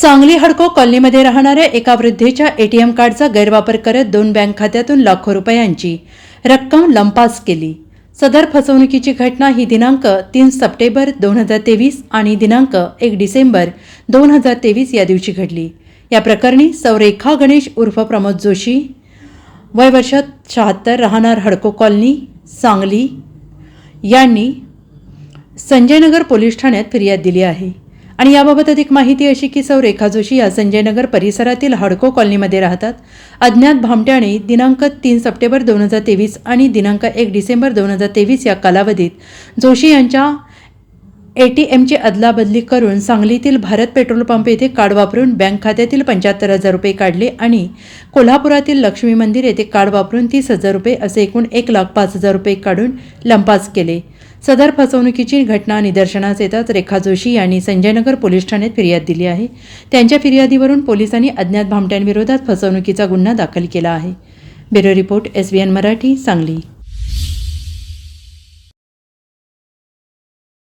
सांगली हडको कॉलनीमध्ये राहणाऱ्या एका वृद्धेच्या एटीएम कार्डचा गैरवापर करत दोन बँक खात्यातून लाखो रुपयांची रक्कम लंपास केली. सदर फसवणुकीची घटना ही दिनांक तीन सप्टेंबर दोन हजार तेवीस आणि दिनांक एक डिसेंबर दोन हजार तेवीस या दिवशी घडली. या प्रकरणी सौरेखा गणेश उर्फ प्रमोद जोशी वय वर्ष शहात्तर राहणार हडको कॉलनी सांगली यांनी संजयनगर पोलीस ठाण्यात फिर्याद दिली आहे. आणि याबाबत अधिक माहिती अशी की सौ रेखा जोशी या संजयनगर परिसरातील हडको कॉलनीमध्ये राहतात. अज्ञात भामट्याने दिनांक तीन सप्टेंबर दोन हजार तेवीस आणि दिनांक एक डिसेंबर दोन हजार तेवीस या कालावधीत जोशी यांच्या ए टी एमची अदलाबदली करून सांगलीतील भारत पेट्रोल पंप येथे कार्ड वापरून बँक खात्यातील पंच्याहत्तर हजार रुपये काढले आणि कोल्हापुरातील लक्ष्मी मंदिर येथे कार्ड वापरून तीस हजार रुपये असे एकूण एक लाख पाच हजार रुपये काढून लंपास केले. सदर फसवणुकीची घटना निदर्शनास येताच रेखा जोशी यांनी संजयनगर पोलीस ठाण्यात फिर्याद दिली आहे. त्यांच्या फिर्यादीवरून पोलिसांनी अज्ञात भामट्यांविरोधात फसवणुकीचा गुन्हा दाखल केला आहे. Bureau report S B N Marathi Sangli.